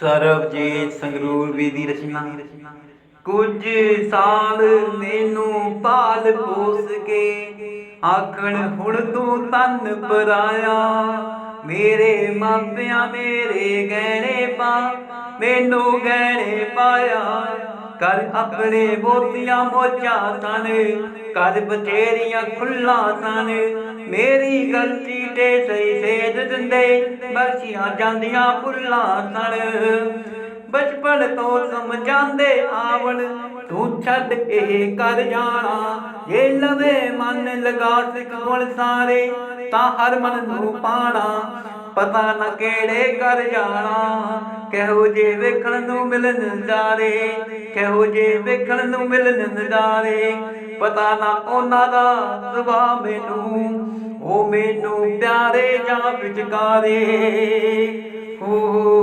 ਸਰਬਜੀਤ ਸੰਗਰੂਰ ਵੀ ਦੀ ਰਚਨਾ। ਕੁਝ ਸਾਲ ਮੈਨੂੰ ਪਾਲ ਪੋਸ ਕੇ ਆਖਣ, ਹੁਣ ਤੂੰ ਤਨ ਪਰਾਇਆ। ਮੇਰੇ ਮਾਪਿਆਂ ਮੇਰੇ ਗਹਿਣੇ ਪਾ, ਮੈਨੂੰ ਗਹਿਣੇ ਪਾਇਆ। ਕਰ ਆਪਣੇ ਬੋਤੀਆਂ ਮੋਚਾਂ ਸਨ ਕਰ ਬਚੇਰੀਆਂ ਖੁੱਲਾ ਸਨ ਮੇਰੀ ਗਲਤੀ ਤੇ ਸਹੀ ਸੇਧ ਦਿੰਦੇ, ਬਖਸ਼ੀਆਂ ਜਾਂਦੀਆਂ ਭੁੱਲਾਂ ਸਨ ਬਚਪਨ ਤੋਂ ਸਮਝਾਂਦੇ ਆਵਣ। ਤੂੰ ਛੱਡ ਕੇ ਕਰ ਜਾਣਾ। ਜੇ ਲਵੇ ਮਨ ਲਗਾ ਸਿੱਖ ਗੁਣ ਸਾਰੇ, ਤਾਂ ਹਰ ਮਨ ਨੂੰ ਪਾਣਾ। ਪਤਾ ਨਾ ਕਿਹੜੇ ਕਰ ਜਾਣਾ। ਕਿਹੋ ਜੇ ਵੇਖਣ ਨੂੰ ਮਿਲਣ ਨਜ਼ਾਰੇ ਕਿਹੋ ਜੇ ਵੇਖਣ ਨੂੰ ਮਿਲਣ ਨਜ਼ਾਰੇ ਪਤਾ ਨਾ ਉਹਨਾਂ ਦਾ ਸੁਭਾਅ ਮੈਨੂੰ। ਉਹ ਮੈਨੂੰ ਪਿਆਰੇ ਜਾਂ ਵਿਚਕਾਰੇ। ਹੋ